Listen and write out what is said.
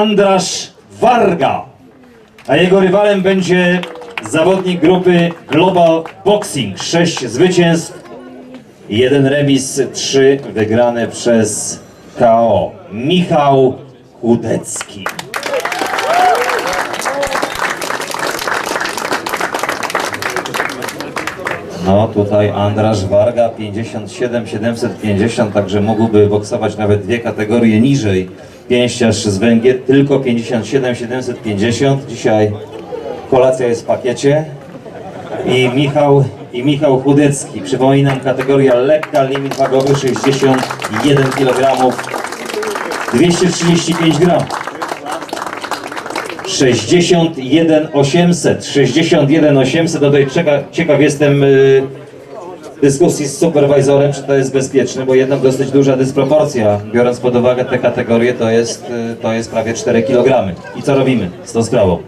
Andrasz Varga, a jego rywalem będzie zawodnik grupy Global Boxing. Sześć zwycięstw, jeden remis, trzy wygrane przez KO. Michał Chudecki. No tutaj Andrasz Warga 57 750, także mógłby boksować nawet dwie kategorie niżej. Pięściarz z Węgier tylko 57 750. Dzisiaj kolacja jest w pakiecie. I Michał, i Michał Chudecki. Przypominam, kategoria lekka, limit wagowy 61 kg, 235 gram. 61 800, 61 800, tutaj czeka, ciekaw jestem y, dyskusji z superwajzorem, czy to jest bezpieczne, bo jednak dosyć duża dysproporcja, biorąc pod uwagę te kategorie, to jest, y, to jest prawie 4 kg. I co robimy z tą sprawą?